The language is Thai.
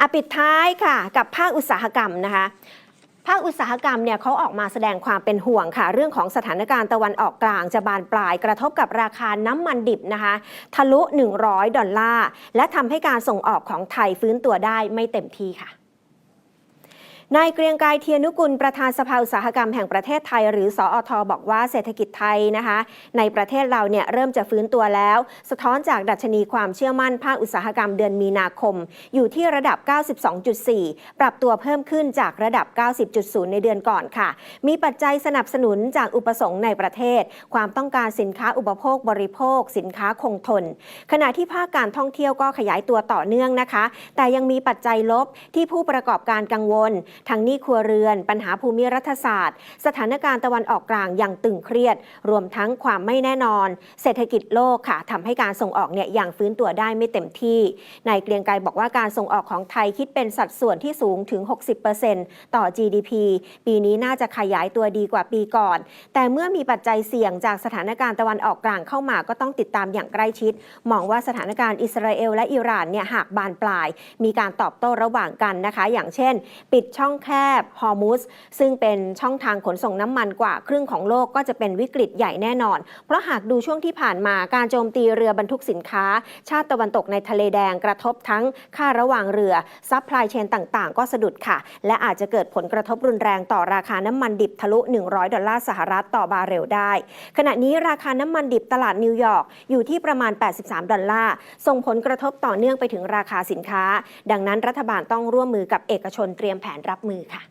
อะปิดท้ายค่ะ กับภาคอุตสาหกรรมนะคะภาคอุตสาหกรรมเนี่ยเขาออกมาแสดงความเป็นห่วงค่ะ เรื่องของสถานการณ์ตะวันออกกลางจะบานปลายกระทบกับราคาน้ำมันดิบนะคะ ทะลุ 100 ดอลลาร์ และทำให้การส่งออกของไทยฟื้นตัวได้ไม่เต็มที่ค่ะ นายเกรียงไกรเทียนุกุลประธานสภาอุตสาหกรรมแห่งประเทศไทย หรือสออทบอกว่าเศรษฐกิจไทยนะคะ ในประเทศเราเนี่ยเริ่มจะฟื้นตัวแล้ว สะท้อนจากดัชนีความเชื่อมั่นภาคอุตสาหกรรมเดือนมีนาคม อยู่ที่ระดับ 92.4 ปรับตัวเพิ่มขึ้นจากระดับ 90.0 ในเดือนก่อนค่ะ มีปัจจัยสนับสนุนจากอุปสงค์ในประเทศ ความต้องการสินค้าอุปโภคบริโภค สินค้าคงทน ขณะที่ภาคการท่องเที่ยวก็ขยายตัวต่อเนื่องนะคะ แต่ยังมีปัจจัยลบที่ผู้ประกอบการกังวลทั้งหนี้ครัวเรือน ปัญหาภูมิรัฐศาสตร์ สถานการณ์ตะวันออกกลางยังตึงเครียด รวมทั้งความไม่แน่นอน เศรษฐกิจโลกค่ะทำให้การส่งออกเนี่ยยังฟื้นตัวได้ไม่เต็มที่นายเกรียงไกรบอกว่าการส่งออกของไทยคิดเป็นสัดส่วนที่สูงถึง 60%ต่อ GDP ปีนี้น่าจะขยายตัวดีกว่าปีก่อน แต่เมื่อมีปัจจัยเสี่ยงจากสถานการณ์ตะวันออกกลางเข้ามาก็ต้องติดตามอย่างใกล้ชิด มองว่าสถานการณ์อิสราเอลและอิหร่านเนี่ยหากบานปลาย มีการตอบโต้ระหว่างกันนะคะ อย่างเช่น ปิดช่ององแคบฮอร์มุสซึ่งเป็นช่องทางขนส่งน้ำมันกว่าครึ่งของโลกก็จะเป็นวิกฤตใหญ่แน่นอน เพราะหากดูช่วงที่ผ่านมาการโจมตีเรือบรรทุกสินค้า ชาติตะวันตกในทะเลแดงกระทบทั้งค่าระหว่างเรือซัพพลายเชนต่างๆ ก็สะดุดค่ะ และอาจจะเกิดผลกระทบรุนแรงต่อราคาน้ำมันดิบทะลุ 100 ดอลลาร์สหรัฐต่อบาร์เรลได้ ขณะนี้ราคาน้ำมันดิบตลาดนิวยอร์กอยู่ที่ประมาณ 83 ดอลลาร์ ส่งผลกระทบต่อเนื่องไปถึงราคาสินค้า ดังนั้นรัฐบาลต้องร่วมมือกับเอกชนเตรียมแผนรับมือค่ะ